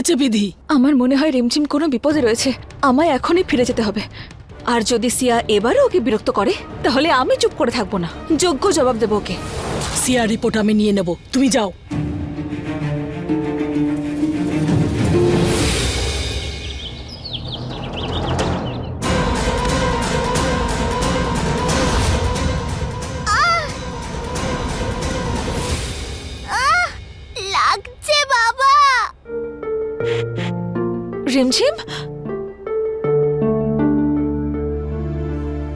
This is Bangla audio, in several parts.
হয়েছে বিধি। আমার মনে হয় রিমঝিম কোনো বিপদে রয়েছে। আমায় এখনই ফিরে যেতে হবে। আর যদি সিয়া এবারও ওকে বিরক্ত করে তাহলে আমি চুপ করে থাকব না। যোগ্য জবাব দেবো ওকে। সিয়া রিপোর্ট আমি নিয়ে নেব। তুমি যাও। রিমঝিম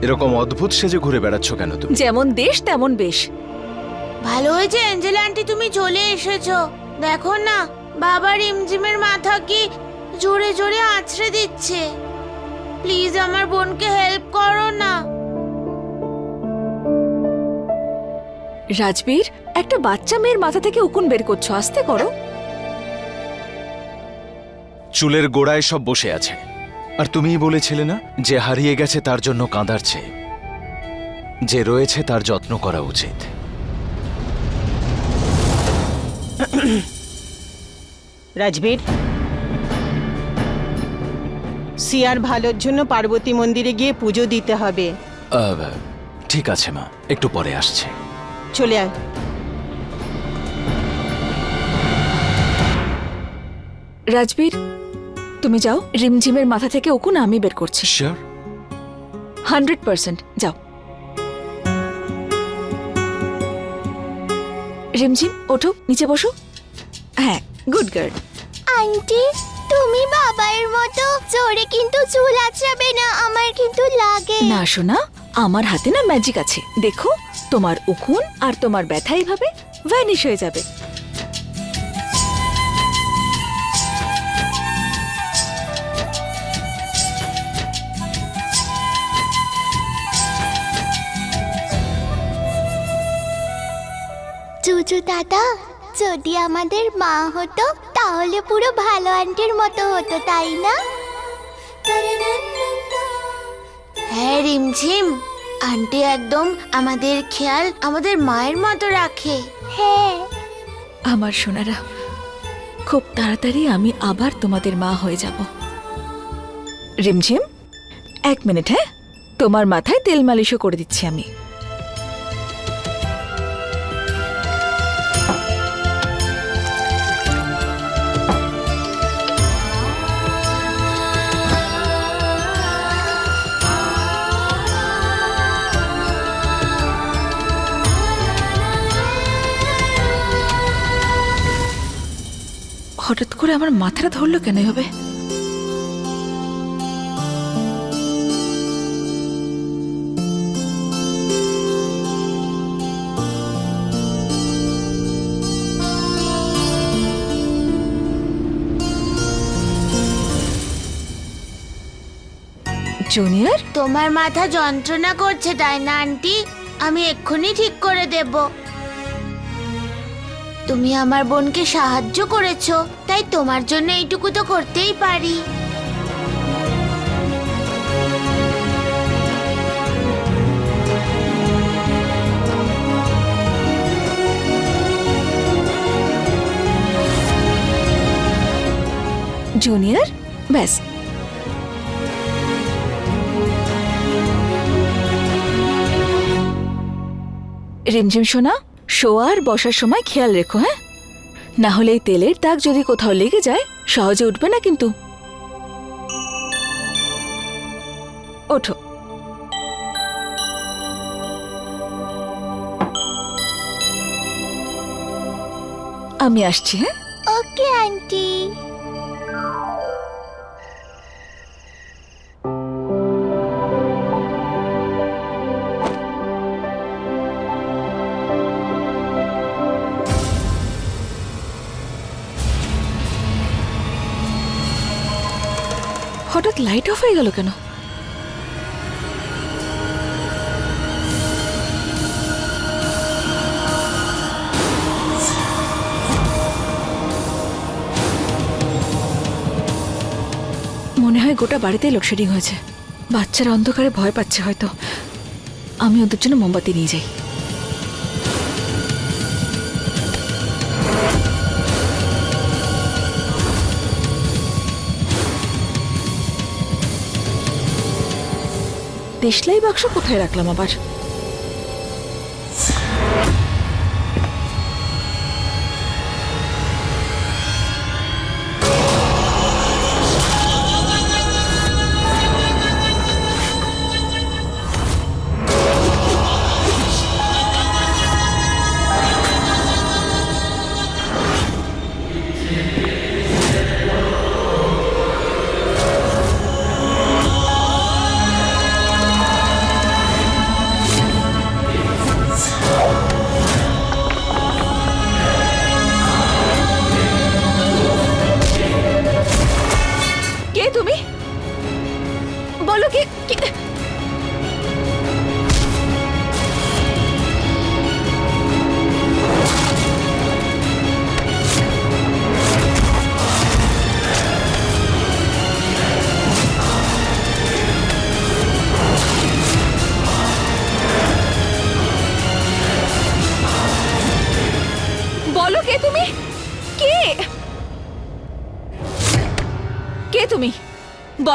এরকম অদ্ভুত সেজে ঘুরে বেড়াচ্ছ কেন তুমি? যেমন দেশ তেমন বেশ। ভালো হয়েছে অ্যাঞ্জেলা আন্টি তুমি চলে এসেছ। দেখো না বাবা রিমঝিমের মাথা কি জোরে জোরে আছড়ে দিচ্ছে। প্লিজ আমার বোনকে হেল্প করো না। রাজবীর একটা বাচ্চা মেয়ের মাথা থেকে উকুন বের করছ আস্তে করো। চুলের গোড়ায় সব বসে আছে। আর তুমিই বলেছিলে না যে হারিয়ে গেছে তার জন্য কাঁদারছে যে রয়েছে তার যত্ন করা উচিত। রাজবীর সিয়ার ভালোর জন্য পার্বতী মন্দিরে গিয়ে পুজো দিতে হবে। আহ, ঠিক আছে মা একটু পরে আসছে। চলে আয়। রাজবীর তুমি যাও। রিমঝিমের মাথা থেকে উকুন আমি বের করছি। শিওর হান্ড্রেড পার্সেন্ট যাও। রিমঝিম ওঠো নিচে বসো। হ্যাঁ গুড গার্ড আন্টি তুমি বাবার মতো জোরে কিন্তু চুল আঁচড়াবে না আমার কিন্তু লাগে। না শোনা আমার হাতে না ম্যাজিক আছে। দেখো তোমার উকুন আর তোমার ব্যথা এইভাবে ভ্যানিশ হয়ে যাবে। চুচু দাদা? যদি আমাদের মা হতো তাহলে পুরো ভালো আন্টির মতো হতো তাই না? হ্যাঁ রিমঝিম। আন্টি একদম আমাদের খেয়াল আমাদের মায়ের মতো রাখে। হ্যাঁ। আমার সোনারা খুব তাড়াতাড়ি আমি আবার তোমাদের মা হয়ে যাব। রিমঝিম এক মিনিট হ্যাঁ? তোমার মাথায় তেল মালিশও করে দিচ্ছি আমি। হঠাৎ করে আমার মাথাটা ধরলো কেন হবে জুনিয়র তোমার মাথা যন্ত্রণা করছে তাই না আন্টি। আমি এক্ষুনি ঠিক করে দেব। তুমি আমার বোনকে সাহায্য করেছ, তাই তোমার জন্য এইটুকু তো করতেই পারি। জুনিয়র, ব্যাস। রিমঝিম, সোনা। শোয়া আর বসার সময় খেয়াল রেখো হ্যাঁ? না হলে এই তেলের দাগ যদি কোথাও লেগে যায়, সহজে উঠবে না কিন্তু। ওঠো। আমি আসছি হ্যাঁ? Okay, aunty. হঠাৎ লাইট অফ হয়ে গেল কেন? মনে হয় গোটা বাড়িতেই লোডশেডিং হয়েছে। বাচ্চারা অন্ধকারে ভয় পাচ্ছে হয়তো। আমি ওদের জন্য মোমবাতি নিয়ে যাই। দেশলাই বাক্স কোথায় রাখলাম আবার?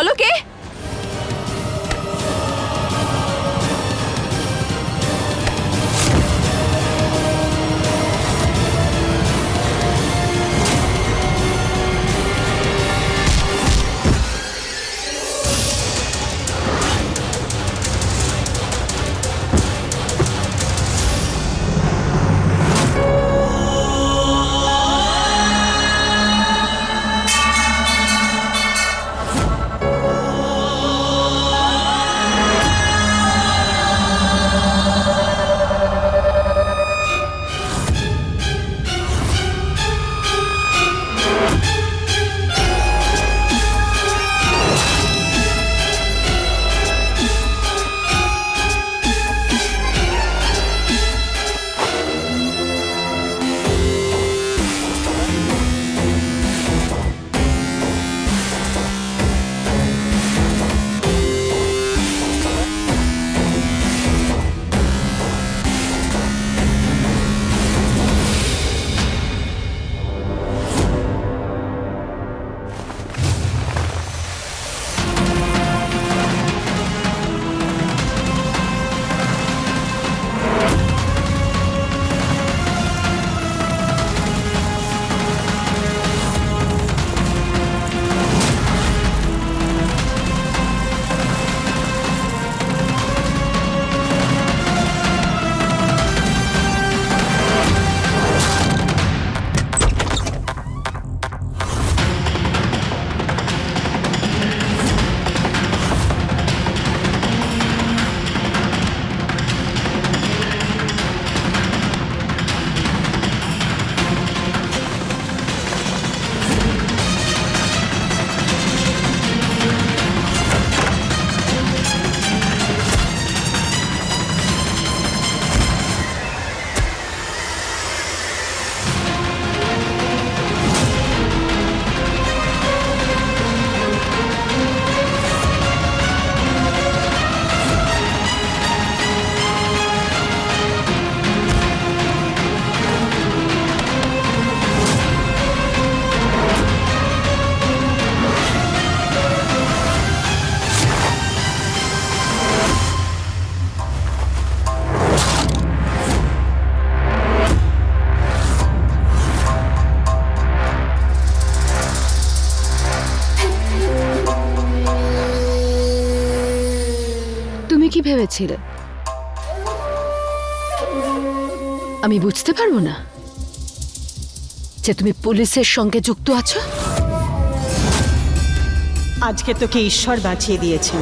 বলো কে কি আমি বুঝতে পারব না যে তুমি পুলিশের সঙ্গে যুক্ত আছো। আজকে তোকে ঈশ্বর বাঁচিয়ে দিয়েছেন।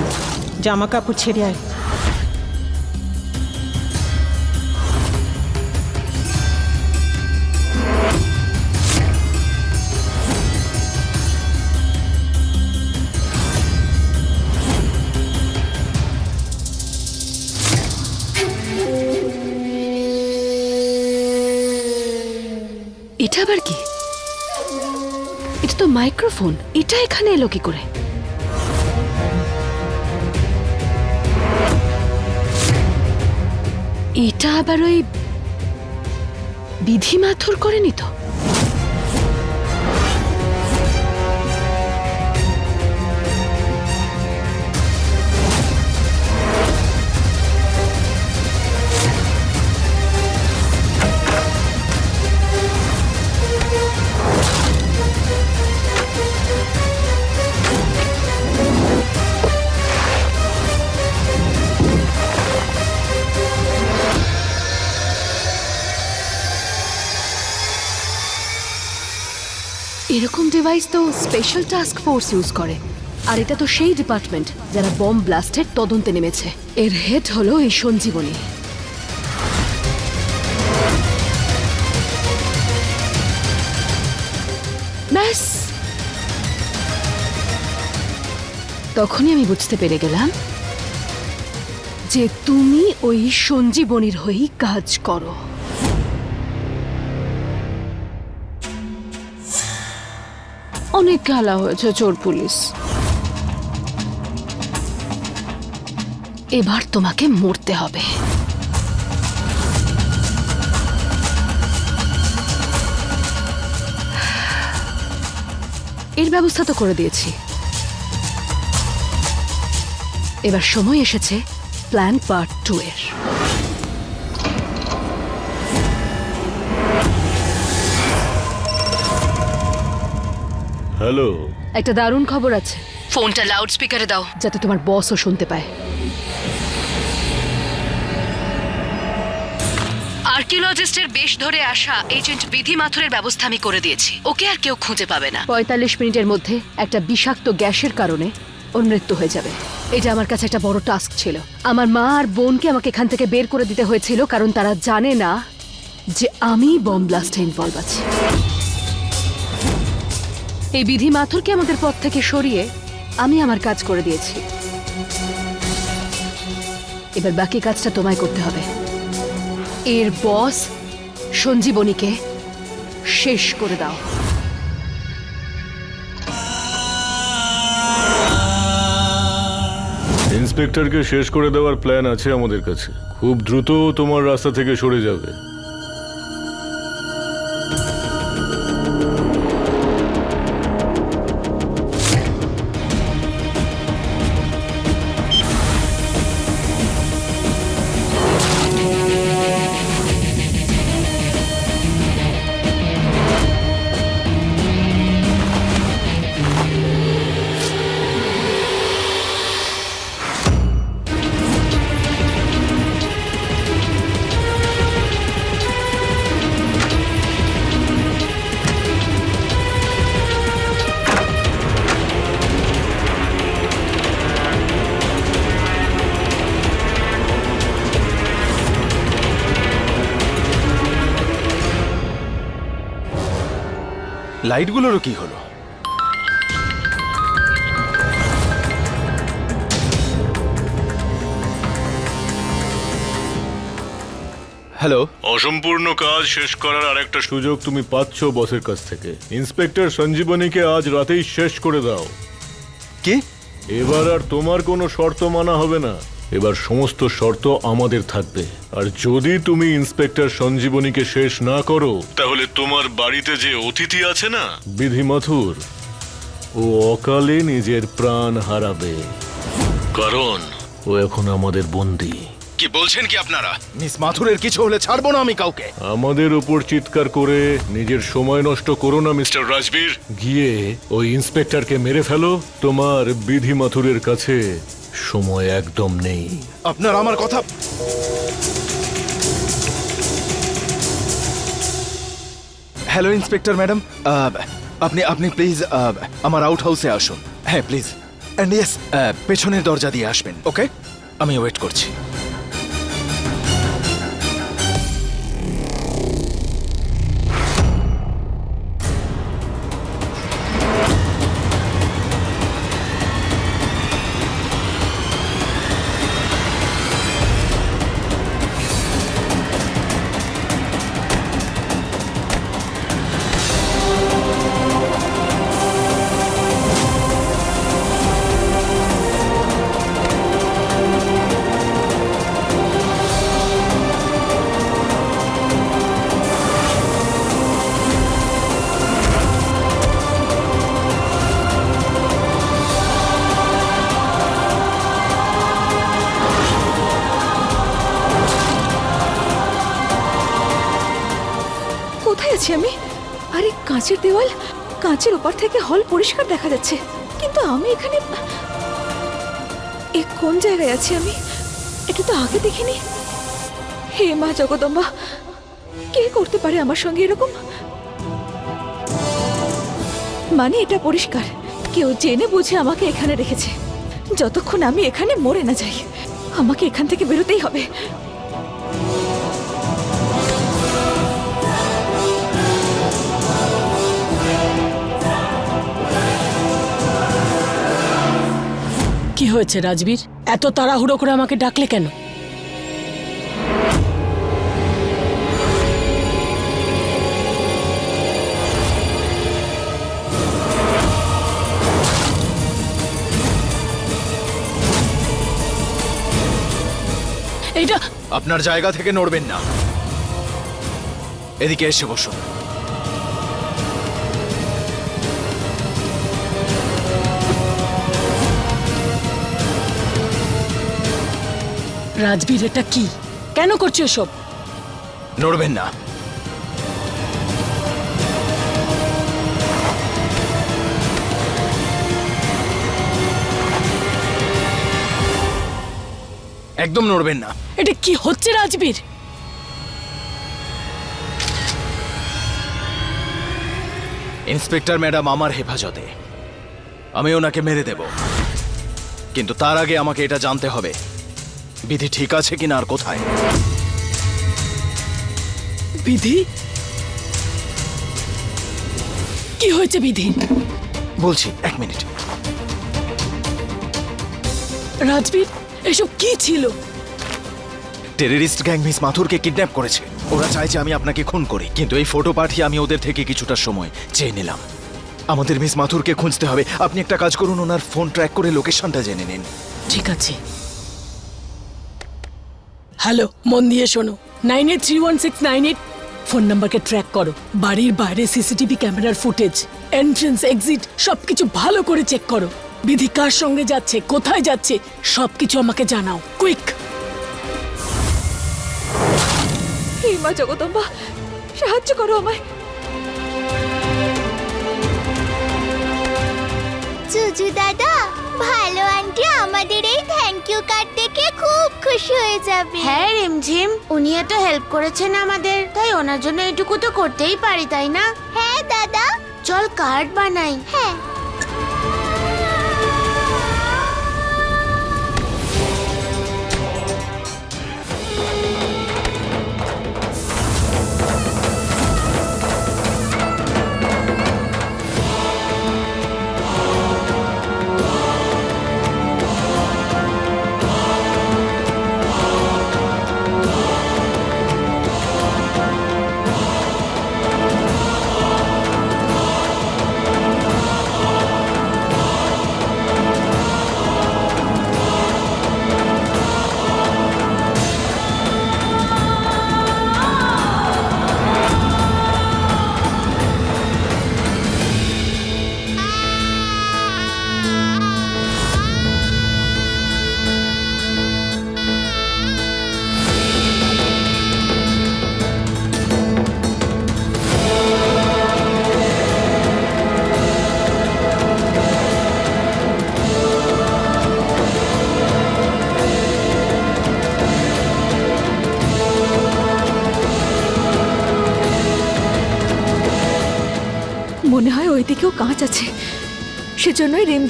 জামা কাপড় ছেড়ে আয়। এটা আবার কি? এটা তো মাইক্রোফোন। এটা এখানে এলো কি করে? এটা আবার ওই বিধি মাথুর করেনি তো? এরকম ডিভাইস তো স্পেশাল টাস্ক ফোর্স ইউজ করে। আর এটা তো সেই ডিপার্টমেন্ট যারা বম্ব ব্লাস্টের তদন্তে নেমেছে। এর হেড হলো এই সঞ্জীবনী। ব্যাস। তখনই আমি বুঝতে পেরে গেলাম যে তুমি ওই সঞ্জীবনীর হয়েই কাজ করো। অনেক খেলা হয়েছে চোর পুলিশ। এবার তোমাকে মরতে হবে। এর ব্যবস্থা তো করে দিয়েছি। এবার সময় এসেছে প্ল্যান পার্ট টু এর। হ্যালো। একটা দারুণ খবর আছে। ফোনটা লাউড স্পিকারে দাও। যাতে তোমার বসও শুনতে পায়। আর্কিওলজিস্টের বেশ ধরে আসা এজেন্ট বিধি মাথুরের ব্যবস্থা আমি করে দিয়েছি। ওকে আর কেউ খুঁজে পাবে না। পঁয়তাল্লিশ মিনিটের মধ্যে একটা বিষাক্ত গ্যাসের কারণে ওর মৃত্যু হয়ে যাবে। এটা আমার কাছে একটা বড় টাস্ক ছিল। আমার মা আর বোনকে আমাকে এখান থেকে বের করে দিতে হয়েছিল কারণ তারা জানে না যে আমি বম ব্লাস্টে ইনভলভ আছি। এই বিধি মাথুরকে আমাদের পথ থেকে সরিয়ে আমি আমার কাজ করে দিয়েছি। এবার বাকি কাজটা তোমায় করতে হবে। এর বস সঞ্জীবনীকে শেষ করে দাও। ইন্সপেক্টরকে শেষ করে দেওয়ার প্ল্যান আছে আমাদের কাছে। খুব দ্রুত তোমার রাস্তা থেকে সরে যাবে। লাইটগুলোরও কি হলো? হ্যালো? অসম্পূর্ণ কাজ শেষ করার আরেকটা সুযোগ তুমি পাচ্ছ বসের কাছ থেকে। ইন্সপেক্টর সঞ্জীবনীকে আজ রাতেই শেষ করে দাও। কি? এবার আর তোমার কোনো শর্ত মানা হবে না। এবার সমস্ত শর্ত আমাদের থাকবে। আর যদি তুমি ইন্সপেক্টর সঞ্জীবনীকে শেষ না করো তাহলে তোমার বাড়িতে যে অতিথি আছে না? বিধি মাথুর ও অকালে নিজের প্রাণ হারাবে। কারণ? ও এখন আমাদের বন্দী। কি বলছেন কি আপনারা? মিস মাথুরের কিছু হলে ছাড়বো না আমি কাউকে। আমাদের উপর চিৎকার করে নিজের সময় নষ্ট করো না মিস্টার রাজবীর। গিয়ে ওই ইন্সপেক্টরকে মেরে ফেলো তোমার বিধি মাথুরের কাছে। সময় একদম নেই। আপনার আমার কথা হ্যালো ইন্সপেক্টর ম্যাডাম আপনি আপনি প্লিজ আমার আউট হাউসে আসুন। হ্যাঁ প্লিজ অ্যান্ড ইয়েস পেছনের দরজা দিয়ে আসবেন ওকে আমি ওয়েট করছি। আছি আমি। আরে, কাঁচের দেওয়াল, কাঁচের ওপার থেকে হল পরিষ্কার দেখা যাচ্ছে। কিন্তু আমি এখানে এ কোন জায়গায় আছি আমি? এটা তো আগে দেখিনি। হে মা জগদম্বা, কে করতে পারে আমার সঙ্গে এরকম? মানে এটা পরিষ্কার। কেউ জেনে বুঝে আমাকে এখানে রেখেছে। যতক্ষণ আমি এখানে মরে না যাই, আমাকে এখান থেকে বেরোতেই হবে। কি হয়েছে রাজবীর? এত তাড়াহুড়ো করে আমাকে ডাকলে কেন? এইটা আপনার জায়গা থেকে নড়বেন না। এদিকে এসে বসুন। রাজবীর এটা কি? কেন করছ এসব? নড়বেন না। একদম নড়বেন না। এটা কি হচ্ছে রাজবীর? ইন্সপেক্টর ম্যাডাম আমার হেফাজতে। আমি ওনাকে মেরে দেব। কিন্তু তার আগে আমাকে এটা জানতে হবে। বিধি ঠিক আছে কিনা আর কোথায়? বিধি? কি হয়েছে বিধি? বলছি এক মিনিট। রাজবীর এসব কি ছিল? টেররিস্ট গ্যাং মিস মাথুরকে কিডন্যাপ করেছে। ওরা চাইছে আমি আপনাকে খুন করি কিন্তু এই ফটো পাঠিয়ে আমি ওদের থেকে কিছুটা সময় চেয়ে নিলাম। আমাদের মিস মাথুরকে খুঁজতে হবে। আপনি একটা কাজ করুন ওনার ফোন ট্র্যাক করে লোকেশনটা জেনে নিন। ঠিক আছে। হ্যালো মন দিয়ে শোনো। Nine eight three one six nine eight phone নাম্বারকে track করো। বাড়ির বাইরে সিসিটিভি ক্যামেরার ফুটেজ এন্ট্রেন্স এক্সিট সবকিছু ভালো করে চেক করো। বিধি কার সঙ্গে যাচ্ছে কোথায় যাচ্ছে সবকিছু আমাকে জানাও কুইক মা জগদম্বা সাহায্য করো আমায়। জুজু দাদা ভালো আন্টি। আমাদের এই থ্যাংক ইউ কার্ড দেখে খুব খুশি হয়ে যাবে। হ্যাঁ রিমঝিম। উনি এত হেল্প করেছেন আমাদের। তাই ওনার জন্য এটুকু তো করতেই পারি তাই না? হ্যাঁ দাদা। চল কার্ড বানাই। হ্যাঁ।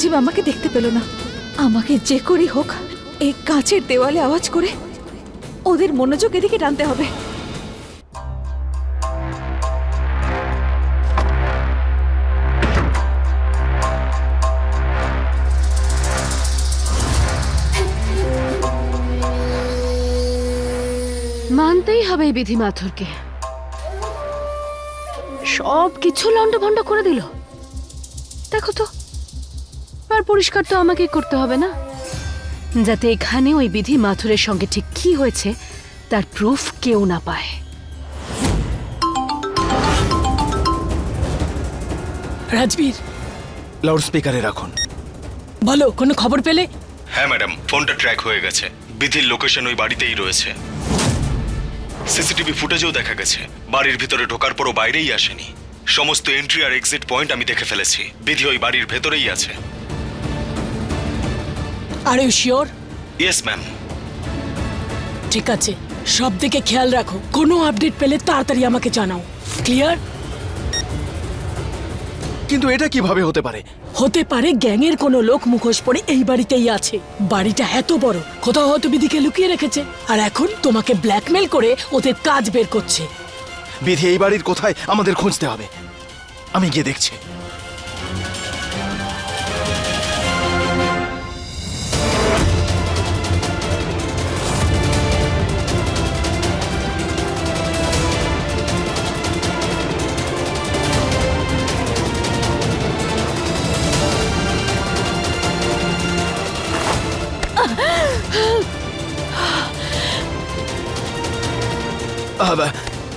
রেমজিম আমাকে দেখতে পেল না। আমাকে যে করি হোক, এই কাঁচের দেওয়ালে আওয়াজ করে ওদের মনোযোগ এদিকে টানতে হবে। মানতেই হবে এই বিধি মাথুরকে। সব কিছু লন্ডভন্ড করে দিল। দেখো তো আর পরিষ্কার তো আমাকেই করতে হবে না? যাতে এখানে ওই বিধি মাথুরের সঙ্গে ঠিক কি হয়েছে তার প্রুফ কেউ না পায়। রাজবীর। লাউড স্পিকারে রাখুন। বলো কোনো খবর পেলে? হ্যাঁ ম্যাডাম ফোনটা ট্র্যাক হয়ে গেছে। বিধির লোকেশন ওই বাড়িতেই রয়েছে। সিসিটিভি ফুটেজেও দেখা গেছে। বাড়ির ভিতরে ঢোকার পরও বাইরেই আসেনি। সমস্ত এন্ট্রি আর এক্সিট পয়েন্ট আমি দেখে ফেলেছি। বিধি ওই বাড়ির ভেতরেই আছে। Are you sure yes ma'am ঠিক আছে। সব দিকে খেয়াল রাখো। কোনো আপডেট পেলে তাড়াতাড়ি আমাকে জানাও। ক্লিয়ার কিন্তু এটা কীভাবে হতে পারে? হতে পারে গ্যাংয়ের কোনো লোক মুখোশ পরে এই বাড়িতেই আছে। বাড়িটা এত বড় কোথাও হয়তো বিধিকে লুকিয়ে রেখেছে। আর এখন তোমাকে ব্ল্যাকমেল করে ওদের কাজ বের করছে। বিধি এই বাড়ির কোথায় আমাদের খুঁজতে হবে। আমি গিয়ে দেখছি।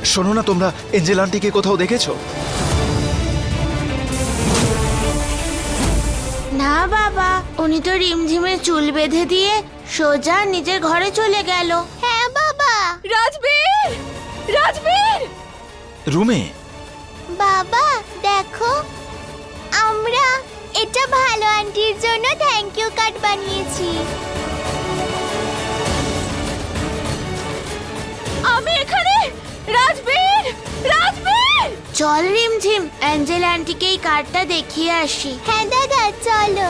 শোনো না তোমরা এঞ্জেল আন্টিকে কোথাও দেখেছ? না বাবা উনি তো রিমঝিমের চুল বেঁধে দিয়ে সোজা নিজের ঘরে চলে গেল। হ্যাঁ বাবা। রাজবীর! রাজবীর! রুমে? বাবা দেখো। আমরা এটা ভালো আন্টির জন্য থ্যাংক ইউ কার্ড বানিয়েছি। আমি এখানে? রাজবীর! রাজবীর! চল রিমঝিম অ্যাঞ্জেল আন্টিকে এই কার্ডটা দেখিয়ে আসি। হ্যাঁ দাদা চলো।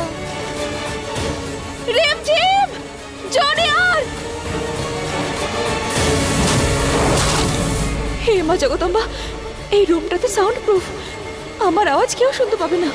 রিমঝিম! জুনিয়র হে মা জগদম্বা এই রুমটা তো সাউন্ড প্রুফ আমার আওয়াজ কেউ শুনতে পাবে না।